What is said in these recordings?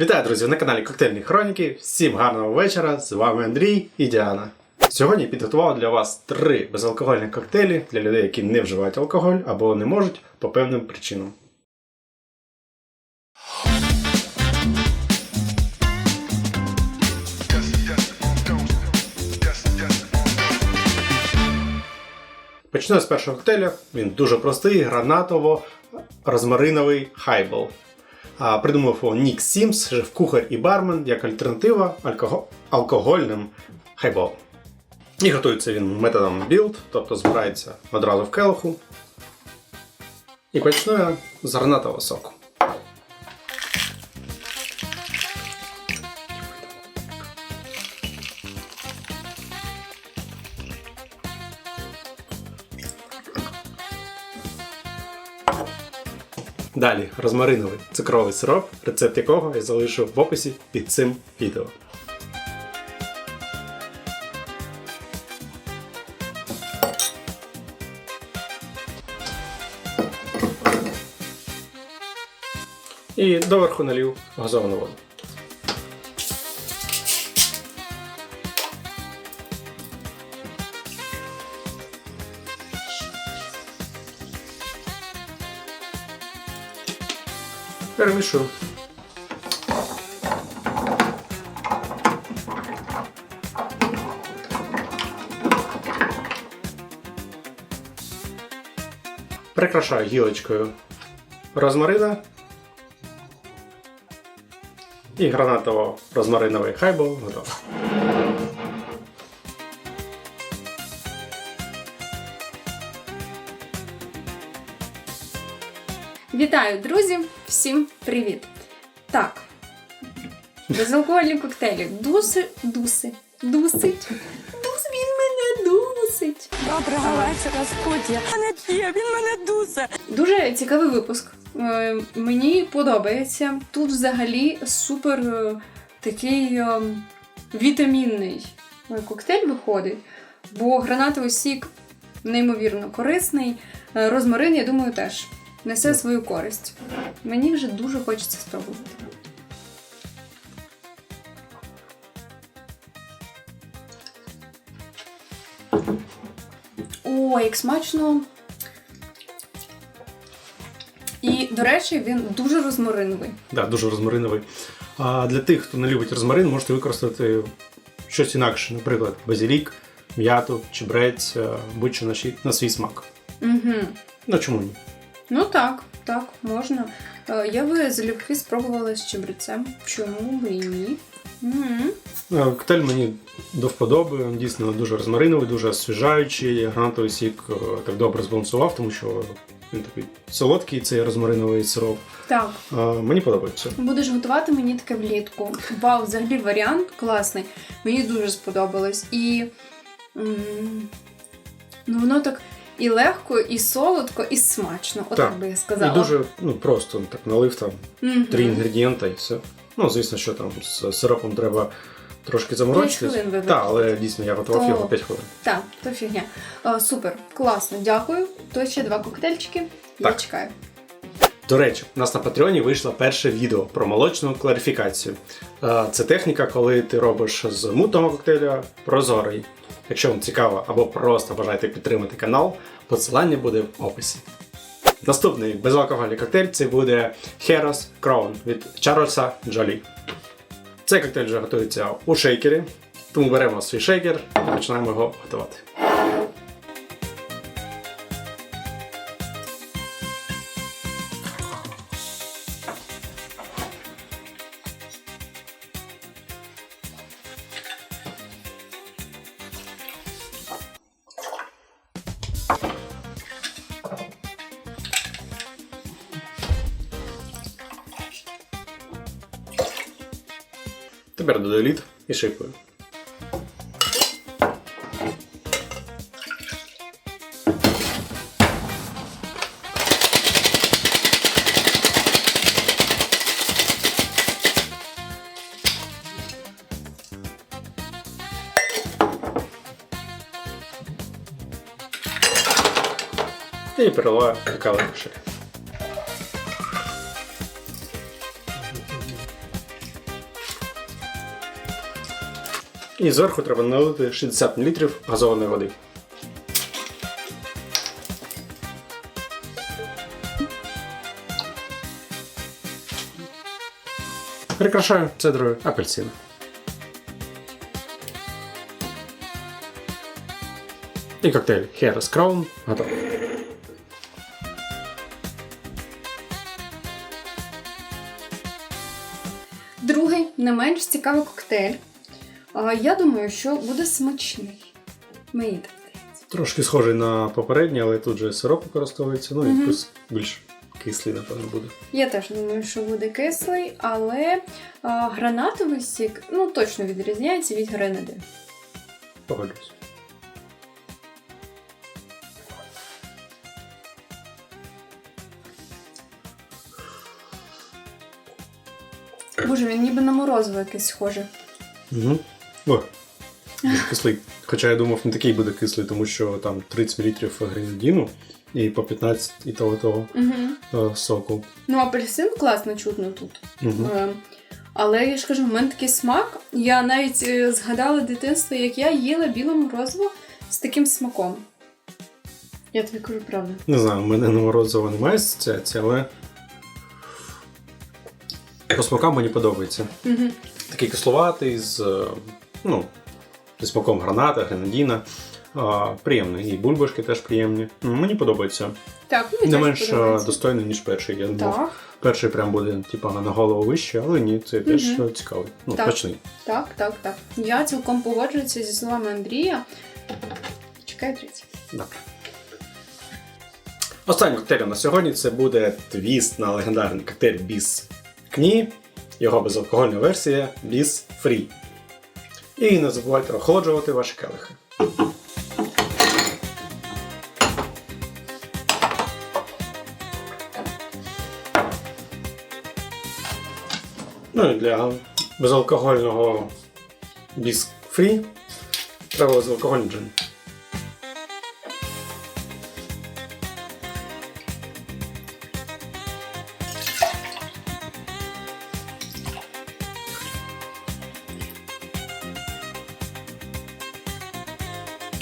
Вітаю, друзі! на каналі Коктейльні Хроніки. Всім гарного вечора! З вами Андрій і Діана. Сьогодні підготував для вас три безалкогольні коктейлі для людей, які не вживають алкоголь або не можуть по певним причинам. Почну з першого коктейля. Він дуже простий, гранатово-розмариновий хайбол. А, Придумав його Нік Сімс, шеф-кухар і бармен як альтернатива алкого- алкогольним хайболам. І готується він методом білд, тобто збирається одразу в келиху. І почну я з гранатового соку. Далі розмариновий цукровий сироп, рецепт якого я залишу в описі під цим відео. І доверху налів газовану воду. Перемішую. Прикрашаю гілочкою розмарина і гранатово-розмариновий хайбол готовий. Вітаю, друзі! Всім привіт! Так, безалкогольні коктейлі. Дуси, дуси, дусить. Дус, він мене дусить. Доброго вечора, студія. Мене п'є, він мене дусе. Дуже цікавий випуск. Е, Мені подобається. Тут взагалі супер е, такий е, вітамінний коктейль виходить, бо гранатовий сік неймовірно корисний. Е, Розмарин, я думаю, теж несе свою користь. Мені вже дуже хочеться спробувати. О, як смачно! І, до речі, він дуже розмариновий. Да, дуже розмариновий. А для тих, хто не любить розмарин, можете використати щось інакше, наприклад, базилік, м'яту, чебрець, е, будь-що на свій смак. Угу. Ну чому ні? Ну так, так, можна. Е, Я би залюбки спробувала з чебрецем. Чому би і ні? Угу. Е, Коктейль мені до вподоби, він дійсно дуже розмариновий, дуже освіжаючий. Гранатовий сік е, так добре збалансував, тому що він такий солодкий, цей розмариновий сироп. Так, Е, Мені подобається. будеш готувати мені таке влітку. Вау, взагалі варіант класний. Мені дуже сподобалось. І м, ну, воно так і легко, і солодко, і смачно. Отак Так. би я І дуже ну, просто так налив там Мгм. три інгредієнта і все. Ну, звісно, що там з сиропом треба трошки заморочитись. Так, але дійсно я готував То- його 5 хвилин. Так, то фігня. О, супер, класно, дякую. То ще два коктейльчики. Я чекаю. До речі, у нас на Патреоні вийшло перше відео про молочну кларифікацію. Е, Це техніка, коли ти робиш з мутного коктейля прозорий. Якщо вам цікаво або просто бажаєте підтримати канал, посилання буде в описі. Наступний безалкогольний коктейль це буде Heroes Crown від Чарльза Джолі. Цей коктейль вже готується у шейкері, тому беремо свій шейкер і починаємо його готувати. Тепер додаю лід і шипую. І переливаю кавовий кошель. І зверху треба налити 60 мл газованої води. Прикрашаю цедрою апельсина. І коктейль Harris Crown готовий. Другий, не менш цікавий коктейль. Я думаю, що буде смачний. Мені так здається. Трошки схожий на попередній, але тут же сироп використовується, ну і Мгм. плюс більш кислий, напевно, буде. Я теж думаю, що буде кислий, але а, гранатовий сік ну, точно відрізняється від гренади. Погоджуюсь. Боже, він ніби на морозиво якесь схоже. Угу. О, дуже кислий. Хоча я думав, не такий буде кислий, тому що там 30 мл гренадіну і по 15 і того того Угу. соку. Ну, апельсин класно чутно тут. Угу. Але я ж кажу, в мене такий смак. Я навіть е, згадала дитинство, як я їла біле морозиво з таким смаком. Я тобі кажу правду. Не знаю, у мене на морозиво немає асоціації, але по смакам мені подобається. Угу. Такий кисловатий з, ну, зі смаком граната, гренадіна. А, приємний. І бульбашки теж приємні. Мені подобається. Так, мені Не менш подобається. достойний, ніж перший. Я думав, перший прям буде типа на голову вище, але ні, це теж е, цікавий. Ну, Так. смачний. так, так, так. Я цілком погоджуюся зі словами Андрія. Чекай, третій. Добре. Останній коктейль на сьогодні це буде твіст на легендарний коктейль Біс Кні, його безалкогольна версія Біс Фрі. І не забувайте охолоджувати ваші келихи. Ну і для безалкогольного Біс Фрі треба безалкогольний джин.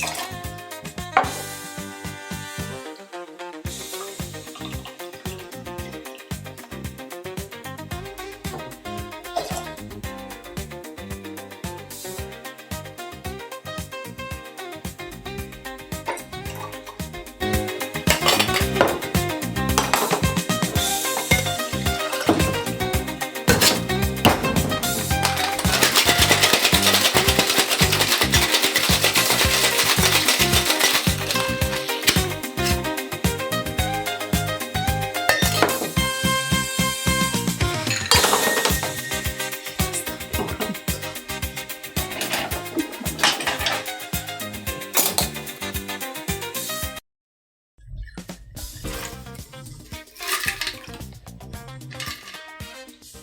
Bye.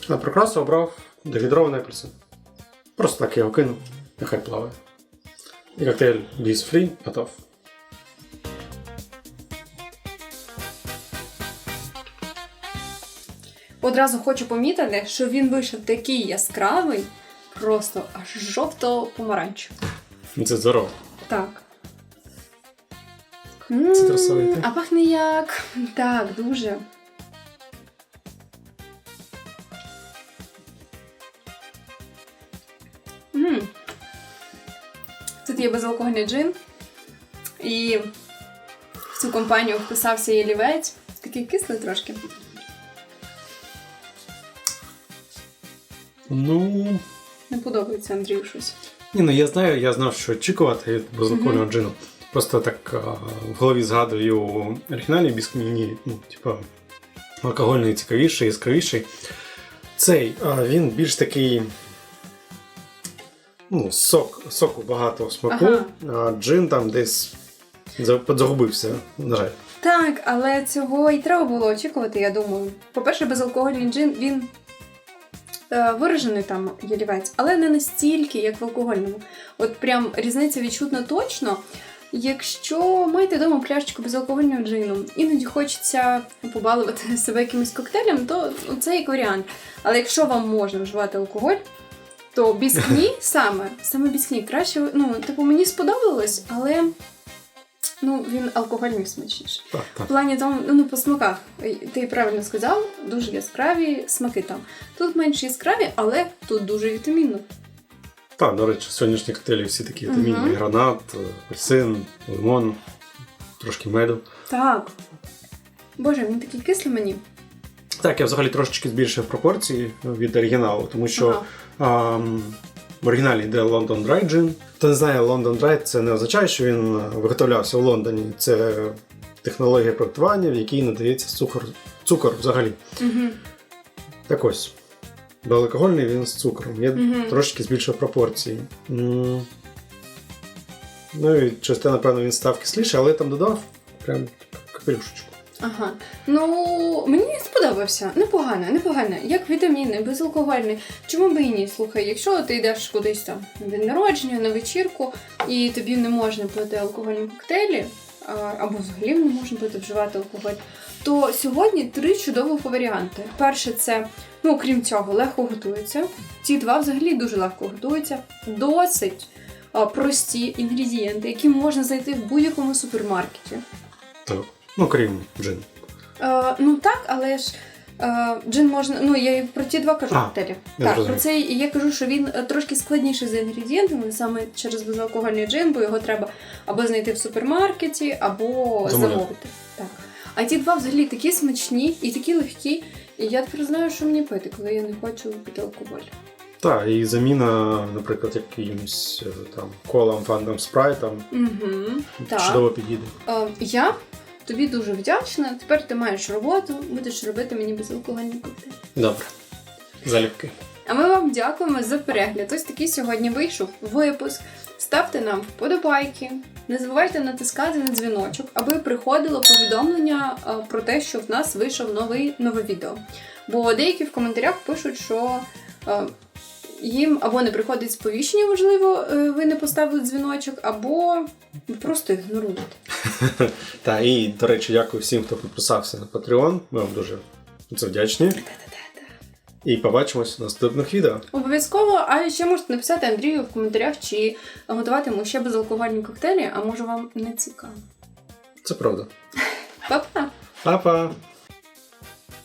На прикрасу обрав дегідрований апельсин. Просто так я його кинув, нехай плаває. І коктейль Bees Free готов. Одразу хочу помітити, що він вийшов такий яскравий, просто аж жовто-помаранчевий. Це здорово. Так. Цитрусовий, М, так? А пахне як. Так, дуже. Тут є безалкогольний джин. І в цю компанію вписався ялівець. Такий кислий трошки. Ну. Не подобається Андрію щось. Ні, ну я знаю, я знав, що очікувати від безалкогольного джину. Просто так а, в голові згадую оригінальний біскміні, ну, типа, алкогольний цікавіший, яскравіший. Цей, а, він більш такий. Ну, сок, соку багато смаку, Ага. а джин там десь за- загубився, на жаль. Так, але цього і треба було очікувати, я думаю. По-перше, безалкогольний джин він е, виражений там ялівець, але не настільки, як в алкогольному. От прям різниця відчутна точно. Якщо маєте вдома пляшечку безалкогольного джину, іноді хочеться побалувати себе якимось коктейлем, то це як варіант. Але якщо вам можна вживати алкоголь, То біскні саме, саме біскні краще, ну, типу, мені сподобалось, але ну, він алкогольний смачніше. Так, В плані там, ну по смаках, ти правильно сказав, дуже яскраві смаки там. Тут менш яскраві, але тут дуже вітамінно. Так, до речі, сьогоднішні коктейлі всі такі вітамінні. Мгм. Гранат, апельсин, лимон, трошки меду. Так. Боже, він такий кислий мені. Так, я взагалі трошечки збільшив пропорції від оригіналу, тому що Ага. В оригіналі йде London Dry Gin. Хто не знає, London Dry це не означає, що він виготовлявся в Лондоні. Це технологія проектування, в якій надається цукор, цукор взагалі. Угу. Так ось. Безалкогольний він з цукром. Я Мгм. трошки збільшив пропорції. Ну і те, напевно, він став кисліше, але я там додав прям капелюшечку. Ага. Ну, мені сподобався. Непогано, непогано. Як вітамінний, безалкогольний. Чому би і ні? Слухай, якщо ти йдеш кудись там на день народження, на вечірку, і тобі не можна пити алкогольні коктейлі, або взагалі не можна пити вживати алкоголь, то сьогодні три чудових варіанти. Перше, це, ну крім цього, легко готується. Ці два взагалі дуже легко готуються. Досить прості інгредієнти, які можна знайти в будь-якому супермаркеті. Так. Ну, крім джин. Е, ну так, але ж е, джин можна. Ну, я і про ті два кажу А, коктейлі. я Так, зрозумів. про це я кажу, що він е, трошки складніший за інгредієнтами, саме через безалкогольний джин, бо його треба або знайти в супермаркеті, або Замовляти. замовити. Так. А ті два взагалі такі смачні і такі легкі. І я тепер знаю, що мені пити, коли я не хочу пити алкоголь. Так, і заміна, наприклад, якимось е, там колам, фандом спрайтом Угу, так. чудово підійде. Е, я тобі дуже вдячна. Тепер ти маєш роботу, будеш робити мені безалкогольний коктейль. Добре. Залюбки. А ми вам дякуємо за перегляд. Ось такий сьогодні вийшов випуск. Ставте нам вподобайки. Не забувайте натискати на дзвіночок, аби приходило повідомлення е, про те, що в нас вийшов новий нове відео. Бо деякі в коментарях пишуть, що е, їм або не приходить сповіщення, можливо, е, ви не поставили дзвіночок, або просто ігноруєте. Та і, до речі, дякую всім, хто підписався на Patreon. Ми вам дуже це вдячні. І побачимось в наступних відео. Обов'язково, а ще можете написати Андрію в коментарях, чи готуватиму ще безалкогольні коктейлі, а може вам не цікаво. Це правда. Па-па! Па-па!